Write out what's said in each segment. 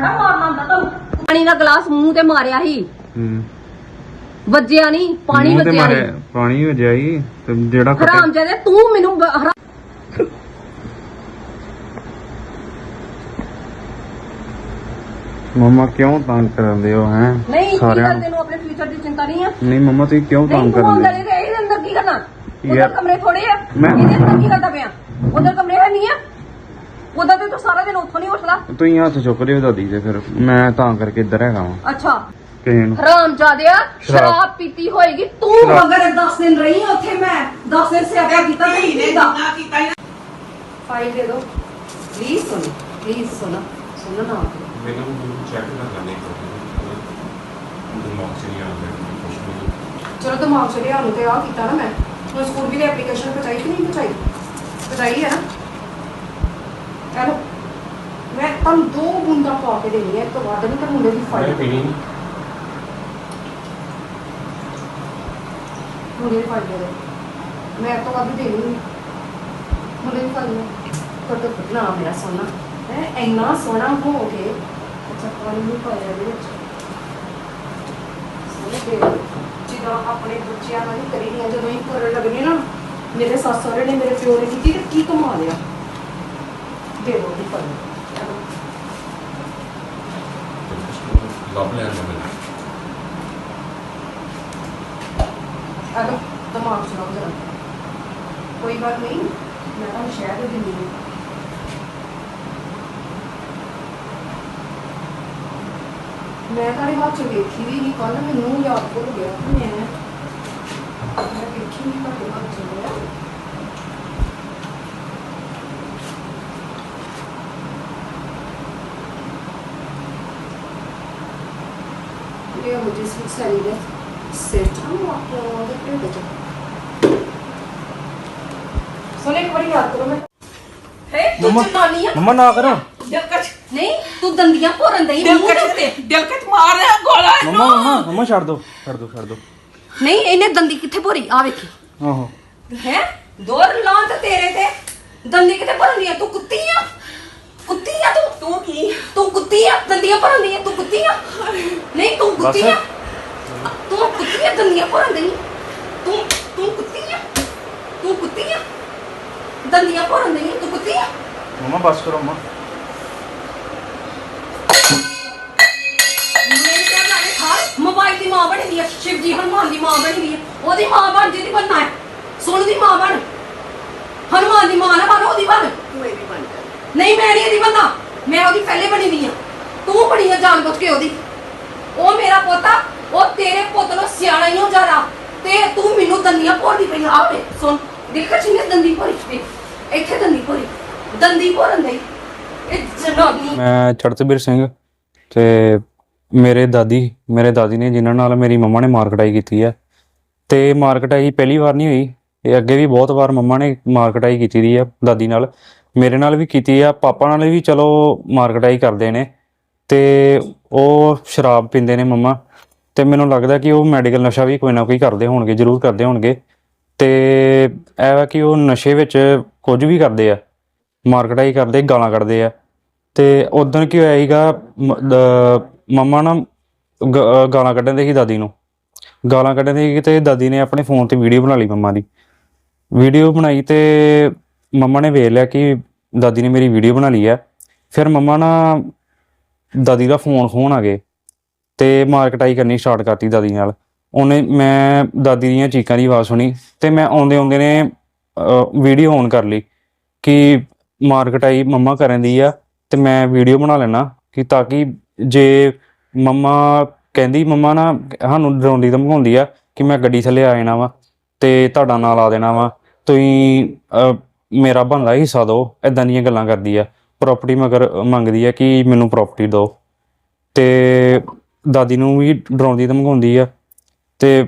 ਬੜਾ ਮਾਰਨਾ ਹੁੰਦਾ ਤੁਹਾਨੂੰ ਪਾਣੀ ਦਾ ਗਲਾਸ ਮੂੰਹ ਤੇ ਮਾਰਿਆ ਸੀ। ਹੂੰ। ਵੱਜਿਆ ਨਹੀਂ ਪਾਣੀ ਮੂੰਹ ਤੇ ਵੱਜਿਆ ਮਾਰਿਆ ਨਹੀਂ ਪਾਣੀ ਹੀ ਤੇ ਜਿਹੜਾ ਕੱਟਿਆ- ਹਰਾਮ ਜਾਦੇ ਤੂੰ ਮੈਨੂੰ ਬ- ਹਰਾ- ਮੰਮਾ ਕਿਉਂ ਤੰਗ ਕਰਦੇ ਹੋ ਹੈ? ਨਹੀਂ ਕੀ ਸਾਰਿਆਂ ਕਰਦੇ ਨੂੰ। ਆਪਣੇ ਫਿਊਚਰ ਦੀ ਚਿੰਤਾ ਨਹੀਂ ਆ? ਨਹੀਂ ਮੰਮਾ ਤੁਸੀਂ ਕਿਉਂ ਨਹੀਂ ਤੰਗ ਤੂੰ ਕਰਦੇ ਅੰਦਰ ਇਹਦੇ ਅੰਦਰ ਕੀ ਕਰਨਾ ਉਧਰ ਯਾਰ- ਕਮਰੇ ਥੋੜੇ ਆ। ਮੈਂ- ਇਹਦੇ ਅੰਦਰ ਕੀ ਕਰਦਾ ਪਿਆ? ਉਧਰ ਕਮਰੇ ਹੈ ਨਹੀਂ ਆ? ਉਧਰ ਤੇ ਤੂੰ ਸਾਰਾ ਦਿਨ ਉੱਥੋਂ ਨਹੀਂ ਉੱਠਦਾ? ਤੁਸੀਂ ਹੱਥ ਚੁੱਕ ਲਿਓ ਦਾਦੀ ਦੇ ਫਿਰ। ਮੈਂ ਤਾਂ ਕਰਕੇ ਇੱਧਰ ਹੈਗਾ ਵਾਂ। ਅੱਛਾ। ਕਿਸੇ ਨੂੰ। ਹਰਾਮ ਜਾਦਿਆ ਸ਼ਰਾਬ। ਸ਼ਰਾਬ ਪੀਤੀ ਹੋਏਗੀ ਤੂੰ ਸ਼ਰਾਬ। ਅਗਰ 10 ਦਿਨ ਰਹੀ ਆ ਉੱਥੇ ਮੈਂ। 10 ਦਿਨ ਸਿਆਪਾ ਕੀਤਾ ਤੇ ਕੀ ਦਾ ਫਾਈਲ ਦੇ ਦਿਓ ਪਲੀਜ਼ ਸੁਣ ਪਲੀਜ਼ ਸੁਣ। ਸੁਣ ਨਾ ਮੈਨੂੰ ਚੈੱਕ ਕਰਨਾ ਨਹੀਂ ਪੜਦਾ ਦਿਮਾਗ 'ਚ ਨਹੀਂ ਆਉਂਦਾ ਕੁਝ ਵੀ ਚਲੋ ਦਿਮਾਗ ਚ ਲਿਆ ਨੂੰ ਤੇ ਆ ਕੀਤਾ ਨਾ ਮੈਂ। ਹੁਣ ਸਕੂਲ ਵੀ ਦੀ ਐਪਲੀਕੇਸ਼ਨ ਪਹੁੰਚਾਈ ਕਿ ਨਹੀਂ ਪਹੁੰਚਾਈ? ਪਹੁੰਚਾਈ ਹੈ ਨਾ? ਚਲੋ ਮੈਂ ਤੁਹਾਨੂੰ ਦੋ ਬੂੰਦਾਂ ਪਾ ਕੇ ਦੇਣੀ ਹੈ ਇੱਕ ਤੋਂ ਵੱਧ ਨਹੀਂ ਤਾਂ ਮੁੰਡੇ ਦੀ ਫਾਈਲ ਪੀਣੀ ਨਹੀਂ ਮੁੰਡੇ ਦੀ ਫਾਈਲ ਦੇ। ਮੈਂ ਤੋਂ ਵੱਧ ਦੇਣੀ ਨਹੀਂ ਮੁੰਡੇ ਦੀ ਫਾਈਲ ਨੂੰ ਫੋਟੋ ਨਾ ਮੇਰਾ ਸੋਨਾ। ਹੈ ਇੰਨਾ ਸੋਹਣਾ ਹੋ ਕੇ ਅੱਛਾ ਪਾਣੀ ਨਹੀਂ ਪਾਇਆ ਇਹਦੇ ਵਿੱਚ। ਜਿੱਦਾਂ ਆਪਣੇ ਬੱਚਿਆਂ ਨਾਲ ਹੀ ਕਰੀ ਦੀਆਂ ਜਦੋਂ ਹੀ ਕਰਨ ਲੱਗਨੇ ਨਾ ਮੇਰੇ ਸੱਸ ਸਹੁਰੇ ਨੇ ਮੇਰੇ ਪਿਓ ਨੇ ਕੀਤੀ ਤੇ ਕੀ ਕਮਾ ਲਿਆ? ਦੇ ਦੋ ਦੀ ਫਾਈਲ ਲੱਭ ਲੈਣ ਦਾ ਮੈਨੂੰ ਅਗਰ ਦਿਮਾਗ ਚਲਾਓ ਜਰਾ ਕੋਈ ਗੱਲ ਨਹੀਂ ਮੈਂ ਤੁਹਾਨੂੰ ਸ਼ਹਿਰ ਦੇ ਦਿੰਦੀ ਹਾਂ ਮੈਂ ਤੁਹਾਡੇ ਹੱਥ ਚ ਵੇਖੀ ਵੀ ਨਹੀਂ ਕੱਲ ਮੈਨੂੰ ਯਾਦ ਭੁੱਲ ਗਿਆ ਕਿ ਮੈਂ ਮੈਂ ਵੇਖੀ ਨਹੀਂ ਤੁਹਾਡੇ ਹੱਥ ਚ ਹੋਇਆ ਇਹ ਮੁਝੇ ਸਿਰ ਸਾਰੀ ਦੇ ਸਿਰ ਚਾਹ ਆਪੋ ਦੇ ਢਿੱਡ ਚ ਸੁਣੇ ਇੱਕ ਵਾਰੀ ਯਾਦ ਕਰੋ ਮੈਂ ਹੈ ਤੂੰ ਜਨਾਨੀ ਆ ਮੰਮਾ ਨਾ ਕਰੋ ਦਿਲਕਸ਼ ਨਹੀਂ ਤੂੰ ਦੰਦੀਆਂ ਭੋਰਨ ਦਈ ਮੂੰਹ ਦੇ ਉੱਤੇ ਦਿਲਕਸ਼ ਮਾਰ ਰਿਹਾ ਗੋਲਾ ਇਹਨੂੰ। ਮੰਮਾ ਮੰਮਾ ਮੰਮਾ ਛੱਡ ਦੋ ਛੱਡ ਦੋ ਛੱਡ ਦੋ ਨਹੀਂ ਇਹਨੇ ਦੰਦੀ ਕਿੱਥੇ ਭੋਰੀ ਆ ਵੇਖੀ ਆਹੋ ਹੈ ਦੋਰ ਲਾਂ ਤੇ ਤੇਰੇ ਤੇ ਦੰਦੀ ਕਿੱਥੇ ਭਰਨੀ ਆ ਤੂੰ ਕੁੱਤੀ ਆ ਕੁੱਤੀ ਆ ਤੂੰ ਤੂੰ ਕੀ ਤੂੰ ਕੁੱਤੀ ਆ ਦੰਦੀਆਂ ਭਰਨ ਦੀ ਆ ਤੂੰ ਕੁੱਤੀ ਆ ਤੂੰ ਤੂੰ ਕੁੱਤੀ ਆ ਤੂੰ ਕੁੱਤੀ ਆ। ਦੰਦੀਆਂ ਭਰਨ ਦੀ ਤੂੰ ਕੁੱਤੀ ਆ। ਮੰਮਾ ਬਸ ਕਰੋ ਮੰਮਾ। ਮੇਰੇ ਤੇ ਨਾਲੇ ਖਾ ਮੋਬਾਈਲ ਦੀ ਮਾਂ ਬਣੀ ਦੀ ਸ਼ਿਵ ਜੀ ਹਨੂਮਾਨ ਦੀ ਮਾਂ ਬਣੀ ਦੀ ਉਹਦੀ ਮਾਂ ਬਣ ਜਿਹਦੀ ਬਣਨਾ ਹੈ। ਸੁਣ ਦੀ ਮਾਂ ਬਣ। ਹਨੂਮਾਨ ਦੀ ਮਾਂ ਨਾ ਬਣ ਉਹਦੀ ਬਣ। ਤੂੰ ਇਹ ਵੀ ਬਣ ਨਹੀਂ ਮੈਂ ਨਹੀਂ ਇਹਦੀ ਬੰਦਾ ਮੈਂ ਉਹਦੀ ਪਹਿਲੇ ਬਣੀ ਦੀ ਆ। ਤੂੰ ਬਣੀ ਆ ਜਾਣ ਬੁੱਝ ਕੇ ਉਹਦੀ। ਉਹ ਮੇਰਾ ਪੋਤਾ, ਉਹ ਤੇਰੇ ਪੁੱਤ ਨੂੰ ਸਿਆਣਾ ਹੀ ਹੋ ਜਾਣਾ ਤੇ ਤੂੰ ਮੈਨੂੰ ਦੰਦੀਆਂ ਭੋਰਦੀ ਪਈ ਆ। ਸੁਣ, ਦੇਖਾ ਚਿੰਨੇ ਦੰਦੀ ਭੋਰੀ ਪਈ ਇੱਥੇ ਦੰਦੀ ਭੋਰੀ, ਦੰਦੀ ਭੋਰਨ ਦੇ ਇਹ ਜਨਾਨੀ। ਮੈਂ ਚੜਤਬੀਰ ਸਿੰਘ ਤੇ ਮੇਰੇ ਦਾਦੀ ਮੇਰੇ ਦਾਦੀ ਨੇ ਜਿਨ੍ਹਾਂ ਨਾਲ ਮੇਰੀ ਮੰਮਾ ਨੇ ਮਾਰ ਕਟਾਈ ਕੀਤੀ ਹੈ ਤੇ ਮਾਰ ਕਟਾਈ ਪਹਿਲੀ ਵਾਰ ਨਹੀਂ ਹੋਈ। ਇਹ ਅੱਗੇ ਵੀ ਬਹੁਤ ਵਾਰ ਮੰਮਾ ਨੇ ਮਾਰ ਕਟਾਈ ਕੀਤੀ ਦੀ ਆ, ਦਾਦੀ ਨਾਲ। ਮੇਰੇ ਨਾਲ ਵੀ ਕੀਤੀ ਆ, ਪਾਪਾ ਨਾਲ ਵੀ ਚਲੋ ਮਾਰ ਕਟਾਈ ਕਰਦੇ ਨੇ। ਤੇ ਉਹ ਸ਼ਰਾਬ ਪੀਂਦੇ ਨੇ ਮੰਮਾ। ਤੇ ਮੈਨੂੰ ਲੱਗਦਾ ਕਿ ਉਹ ਮੈਡੀਕਲ ਨਸ਼ਾ ਵੀ ਕੋਈ ਨਾ ਕੋਈ ਕਰਦੇ ਹੋਣਗੇ, ਜ਼ਰੂਰ ਕਰਦੇ ਹੋਣਗੇ। ਤੇ ਇਹ ਵਾ ਕਿ ਉਹ ਨਸ਼ੇ ਵਿੱਚ ਕੁਝ ਵੀ ਕਰਦੇ ਆ, ਮਾਰਕਟਾਈ ਕਰਦੇ, ਗਾਲਾਂ ਕੱਢਦੇ ਆ। ਤੇ ਉਦੋਂ ਕੀ ਹੋਇਆ ਸੀਗਾ ਮੰਮਾ ਨਾ ਗ- ਗਾਲਾਂ ਕੱਢਣ ਦੇ ਸੀ ਦਾਦੀ ਨੂੰ। ਗਾਲਾਂ ਕੱਢਣ ਦੇ ਸੀ ਤੇ ਦਾਦੀ ਨੇ ਆਪਣੇ ਫੋਨ ਤੇ ਵੀਡੀਓ ਬਣਾ ਲਈ ਮੰਮਾ ਦੀ। ਵੀਡੀਓ ਬਣਾਈ ਤੇ ਮੰਮਾ ਨੇ ਵੇਖ ਲਿਆ ਕਿ ਦਾਦੀ ਨੇ ਮੇਰੀ ਵੀਡੀਓ ਬਣਾ ਲਈ ਹੈ ਫਿਰ ਮੰਮਾ ਨਾ ਦਾਦੀ ਦਾ ਫੋਨ ਫੋਨ ਆ ਗਏ ਤੇ ਮਾਰਕਟਾਈ ਕਰਨੀ ਸਟਾਰਟ ਕਰਤੀ ਦਾਦੀ ਨਾਲ। ਉਹਨੇ ਮੈਂ ਦਾਦੀ ਦੀਆਂ ਚੀਕਾਂ ਦੀ ਆਵਾਜ਼ ਸੁਣੀ ਤੇ ਮੈਂ ਆਉਂਦੇ ਆਉਂਦੇ ਨੇ ਵੀਡੀਓ ਔਨ ਕਰ ਲਈ ਕਿ ਮਾਰਕਟਾਈ ਮੰਮਾ ਕਰਨ ਦੀ ਆ ਤੇ ਮੈਂ ਵੀਡੀਓ ਬਣਾ ਲੈਣਾ ਕਿ ਤਾਂ ਕਿ ਜੇ ਮੰਮਾ ਕਹਿੰਦੀ, ਮੰਮਾ ਨਾ ਸਾਨੂੰ ਡਰਾਉਂਦੀ ਧਮਕਾਉਂਦੀ ਆ ਕਿ ਮੈਂ ਗੱਡੀ ਥੱਲੇ ਆ ਜਾਣਾ ਵਾ ਤੇ ਤੁਹਾਡਾ ਨਾਲ ਆ ਦੇਣਾ ਵਾ। ਤੁਸੀਂ ਮੇਰਾ ਬਣਦਾ ਹਿੱਸਾ ਦਿਓ ਇਦਾਂ ਦੀਆਂ ਗੱਲਾਂ ਕਰਦੀ ਆ। ਪ੍ਰਾਪਰਟੀ ਮਗਰ ਮੰਗਦੀ ਹੈ ਕਿ ਮੈਨੂੰ ਪ੍ਰਾਪਰਟੀ ਦਿਓ। ਤੇ ਦਾਦੀ ਨੂੰ ਵੀ ਡਰਾਉਂਦੀ ਧਮਕਾਉਂਦੀ ਆ। ਤੇ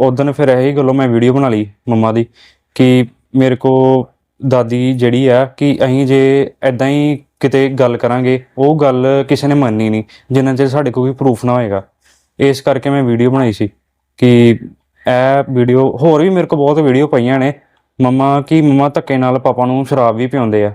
ਉਦੋਂ ਫਿਰ ਇਹੀ ਗੱਲੋਂ ਮੈਂ ਵੀਡੀਓ ਬਣਾ ਲਈ ਮੰਮਾ ਦੀ ਕਿ ਮੇਰੇ ਕੋ ਦਾਦੀ ਜਿਹੜੀ ਆ ਕਿ ਅਸੀਂ ਜੇ ਐਦਾਂ ਹੀ ਕਿਤੇ ਗੱਲ ਕਰਾਂਗੇ, ਉਹ ਗੱਲ ਕਿਸੇ ਨੇ ਮੰਨਣੀ ਨਹੀਂ, ਜਿੰਨਾ ਚਿਰ ਸਾਡੇ ਕੋਲ ਕੋਈ ਪ੍ਰੂਫ ਨਾ ਹੋਏਗਾ। ਇਸ ਕਰਕੇ ਮੈਂ ਵੀਡੀਓ ਬਣਾਈ ਸੀ ਕਿ ਇਹ ਵੀਡੀਓ ਹੋਰ ਵੀ ਮੇਰੇ ਕੋਲ ਬਹੁਤ ਵੀਡੀਓ ਪਈਆਂ ਨੇ। ਮੰਮਾ, ਕਿ ਮੰਮਾ ਧੱਕੇ ਨਾਲ ਪਾਪਾ ਨੂੰ ਸ਼ਰਾਬ ਵੀ ਪਿਆਉਂਦੇ ਆ।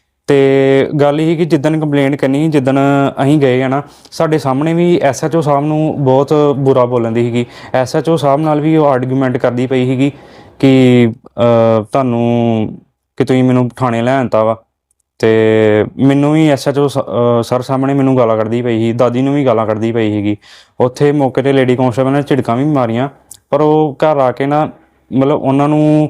ਤੇ ਗੱਲ ਇਹ ਕਿ ਜਿੱਦਣ ਕੰਪਲੇਂਟ ਕਰਨੀ ਜਿੱਦਣ ਅਸੀਂ ਗਏ ਆ ਨਾ, ਸਾਡੇ ਸਾਹਮਣੇ ਵੀ ਐਸਐਚਓ ਸਾਹਿਬ ਨੂੰ ਬਹੁਤ ਬੁਰਾ ਬੋਲਣ ਦੀ ਸੀਗੀ। ਐਸਐਚਓ ਸਾਹਿਬ ਨਾਲ ਵੀ ਉਹ ਆਰਗੂਮੈਂਟ ਕਰਦੀ ਪਈ ਸੀਗੀ ਕਿ ਤੁਹਾਨੂੰ ਕਿ ਤੁਸੀਂ ਮੈਨੂੰ ਥਾਣੇ ਲੈ ਆਂਤਾ ਵਾ। ਤੇ ਮੈਨੂੰ ਵੀ ਐਸਐਚਓ ਸਰ ਸਾਹਮਣੇ ਮੈਨੂੰ ਗਾਲਾਂ ਕੱਢਦੀ ਪਈ ਸੀ, ਦਾਦੀ ਨੂੰ ਵੀ ਗਾਲਾਂ ਕੱਢਦੀ ਪਈ ਸੀਗੀ। ਉੱਥੇ ਮੌਕੇ ਤੇ ਲੇਡੀ ਕਾਂਸਟੇਬਲ ਨੇ ਝਿੜਕਾਂ ਵੀ ਮਾਰੀਆਂ, ਪਰ ਉਹ ਘਰ ਆ ਕੇ ਨਾ, ਮਤਲਬ ਉਹਨਾਂ ਨੂੰ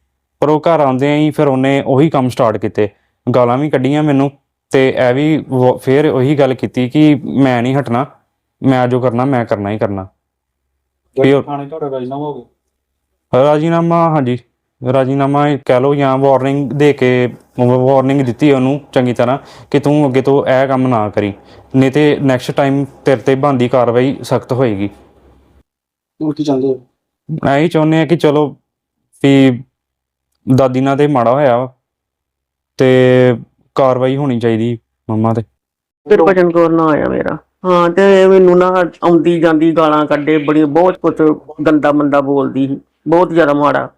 ਪਰ ਉਹ ਘਰ ਆਉਂਦੇ ਹੀ ਫਿਰ ਉਹਨੇ ਉਹੀ ਕੰਮ ਸਟਾਰਟ ਕੀਤੇ। ਗਾਲਾਂ ਵੀ ਕੱਢੀਆਂ ਮੈਨੂੰ ਤੇ ਇਹ ਵੀ ਫਿਰ ਉਹੀ ਗੱਲ ਕੀਤੀ ਕਿ ਮੈਂ ਨਹੀਂ ਹਟਣਾ ਮੈਂ ਜੋ ਕਰਨਾ ਮੈਂ ਕਰਨਾ ਹੀ ਕਰਨਾ। ਵੀ ਉਹ- ਥਾਣੇ ਤੁਹਾਡਾ ਰਾਜਨਾਮਾ ਹੋ ਗਿਆ? ਰਾਜੀਨਾਮਾ ਹਾਂਜੀ। ਰਾਜੀਨਾਮਾ ਕਹਿ ਲਓ ਜਾਂ ਵਾਰਨਿੰਗ ਦੇ ਕੇ ਵਾਰਨਿੰਗ ਦਿੱਤੀ ਉਹਨੂੰ ਚੰਗੀ ਤਰ੍ਹਾਂ ਕਿ ਤੂੰ ਅੱਗੇ ਤੋਂ ਇਹ ਕੰਮ ਨਾ ਕਰੀ। ਨਹੀਂ ਤੇ ਨੈਕਸਟ ਟਾਈਮ ਤੇਰੇ ਤੇ ਬਣਦੀ ਕਾਰਵਾਈ ਸਖਤ ਹੋਏਗੀ। ਤੂੰ ਕੀ ਚਾਹੁੰਦੇ ਹੋ? ਐਂ ਚਾਹੁੰਦੇ ਆ ਕਿ ਚਲੋ ਵੀ ਦਾਦੀ ਨਾਲ ਤੇ ਮਾੜਾ ਹੋਇਆ ਤੇ ਕਾਰਵਾਈ ਹੋਣੀ ਚਾਹੀਦੀ ਮੰਮਾ ਤੇ। ਗੁਰਬਚਨ ਕੌਰ ਨਾ ਆਇਆ ਮੇਰਾ। ਹਾਂ, ਤੇ ਮੈਨੂੰ ਨਾ ਆਉਂਦੀ ਜਾਂਦੀ ਗਾਲਾਂ ਕੱਢੇ, ਬੜੀ, ਬਹੁਤ ਕੁਝ ਗੰਦਾ ਮੰਦਾ ਬੋਲਦੀ ਸੀ, ਬਹੁਤ ਜ਼ਿਆਦਾ ਮਾੜਾ।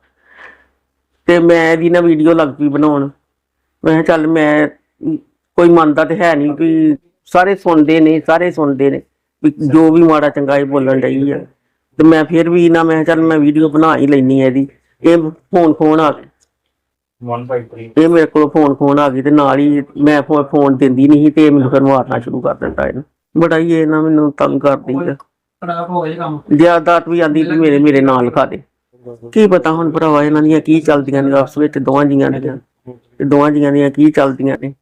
ਤੇ ਮੈਂ ਇਹਦੀ ਨਾ ਵੀਡੀਓ ਲੱਗ ਪਈ ਬਣਾਉਣ। ਮੈਂ ਕਿਹਾ ਚੱਲ ਮੈਂ, ਕੋਈ ਮੰਨਦਾ ਤੇ ਹੈ ਨਹੀਂ ਵੀ ਸਾਰੇ ਸੁਣਦੇ ਨੇ, ਸਾਰੇ ਸੁਣਦੇ ਨੇ, ਵੀ ਜੋ ਵੀ ਮਾੜਾ ਚੰਗਾ ਇਹ ਬੋਲਣ ਡਈ ਆ। ਤੇ ਮੈਂ ਫਿਰ ਵੀ ਨਾ, ਮੈਂ ਕਿਹਾ ਚੱਲ ਮੈਂ ਵੀਡੀਓ ਬਣਾ ਹੀ ਲੈਣੀ ਹੈ ਇਹਦੀ। ਇਹ ਫੋਨ ਫੋਨ ਆ ਗਿਆ 153 ਇਹ ਮੇਰੇ ਕੋਲ ਫੋਨ ਫੋਨ ਆ ਗਈ ਤੇ ਨਾਲ ਹੀ ਮੈਂ ਫੋਨ ਦਿੰਦੀ ਨਹੀਂ ਤੇ ਇਹ ਮੈਨੂੰ ਫਿਰ ਮਾਰਨਾ ਸ਼ੁਰੂ ਕਰ ਦਿੰਦਾ ਇਹਨੇ। ਬੜਾ ਹੀ ਇਹ ਨਾ ਮੈਨੂੰ ਤੰਗ ਕਰਦੀ ਆ। ਖਰਾਬ ਹੋ ਗਿਆ ਕੰਮ। ਜ਼ਿਆਦਾਤ ਵੀ ਆਂਦੀ ਵੀ ਮੇਰੇ ਮੇਰੇ ਨਾਲ ਲਿਖਾ ਦੇ। ਕੀ ਪਤਾ ਹੁਣ ਭਰਾਵਾ ਇਹਨਾਂ ਦੀਆਂ ਕੀ ਚੱਲਦੀਆਂ ਨੇ ਆਪਸ ਵਿੱਚ ਦੋਵਾਂ ਜੀਆਂ ਦੀਆਂ। ਤੇ ਦੋਵਾਂ ਜੀਆਂ ਦੀਆਂ ਕੀ ਚੱਲਦੀਆਂ ਨੇ।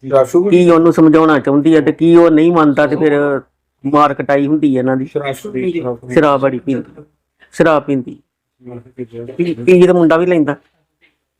ਕੀ ਉਹਨੂੰ ਸਮਝਾਉਣਾ ਚਾਹੁੰਦੀ ਹੈ ਤੇ ਕੀ ਉਹ ਨਹੀਂ ਮੰਨਦਾ ਤੇ ਫਿਰ ਮਾਰ ਕਟਾਈ ਹੁੰਦੀ ਹੈ ਇਹਨਾਂ ਦੀ। ਸ਼ਰਾਬ ਬੜੀ ਪੀਂਦੀ। ਸ਼ਰਾਬ ਪੀਂਦੀ। ਪੀ ਪੀ ਤਾਂ ਮੁੰਡਾ ਵੀ ਲੈਂਦਾ।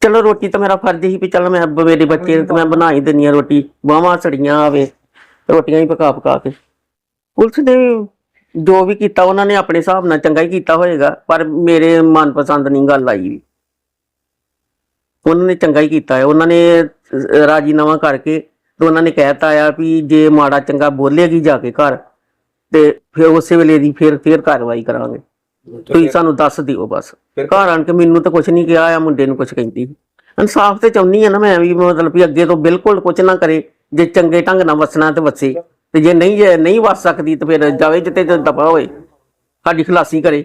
ਚਲੋ ਰੋਟੀ ਤਾਂ ਮੇਰਾ ਫਰਜ਼ ਹੀ ਵੀ ਚਲ ਮੈਂ ਬ- ਮੇਰੇ ਬੱਚੇ ਨੂੰ ਤਾਂ ਮੈਂ ਬਣਾ ਹੀ ਦਿੰਨੀ ਆ ਰੋਟੀ ਬਾਹਾਂ ਸੜੀਆਂ ਆਵੇ, ਰੋਟੀਆਂ ਹੀ ਪਕਾ ਪਕਾ ਕੇ। ਪੁਲਿਸ ਨੇ ਜੋ ਵੀ ਕੀਤਾ ਉਹਨਾਂ ਨੇ ਆਪਣੇ ਹਿਸਾਬ ਨਾਲ ਚੰਗਾ ਹੀ ਕੀਤਾ ਹੋਏਗਾ, ਪਰ ਮੇਰੇ ਮਨਪਸੰਦ ਨਹੀਂ ਗੱਲ ਆਈ। ਵੀ ਉਹਨਾਂ ਨੇ ਚੰਗਾ ਹੀ ਕੀਤਾ ਹੈ। ਉਹਨਾਂ ਨੇ ਰਾਜੀਨਾਮਾ ਕਰਕੇ ਤੇ ਉਹਨਾਂ ਨੇ ਕਹਿਤਾ ਆ ਵੀ ਜੇ ਮਾੜਾ ਚੰਗਾ ਬੋਲੇਗੀ ਜਾ ਕੇ ਘਰ, ਤੇ ਫਿਰ ਉਸੇ ਵੇਲੇ ਦੀ ਫਿਰ ਫਿਰ ਕਾਰਵਾਈ ਕਰਾਂਗੇ। ਤੁਸੀਂ ਸਾਨੂੰ ਦੱਸ ਦਿਓ ਬਸ। ਘਰ ਆਣ ਕੇ ਮੈਨੂੰ ਤਾਂ ਕੁਝ ਨਹੀਂ ਕਿਹਾ ਆ ਮੁੰਡੇ ਨੂੰ ਕੁਝ ਕਹਿੰਦੀ। ਇਨਸਾਫ ਤੇ ਚਾਹੁੰਦੀ ਆ ਨਾ ਮੈਂ ਵੀ ਮਤਲਬ ਵੀ ਅੱਗੇ ਤੋਂ ਬਿਲਕੁਲ ਕੁਝ ਨਾ ਕਰੇ ਜੇ ਚੰਗੇ ਢੰਗ ਨਾਲ ਵਸਣਾ ਤੇ ਵਸੇ। ਤੇ ਜੇ ਨਹੀਂ ਨਹੀਂ ਵਸ ਸਕਦੀ ਤੇ ਫਿਰ ਜਾਵੇ ਜਿੱਤੇ ਦਫਾ ਹੋਏ ਸਾਡੀ ਖਲਾਸੀ ਕਰੇ।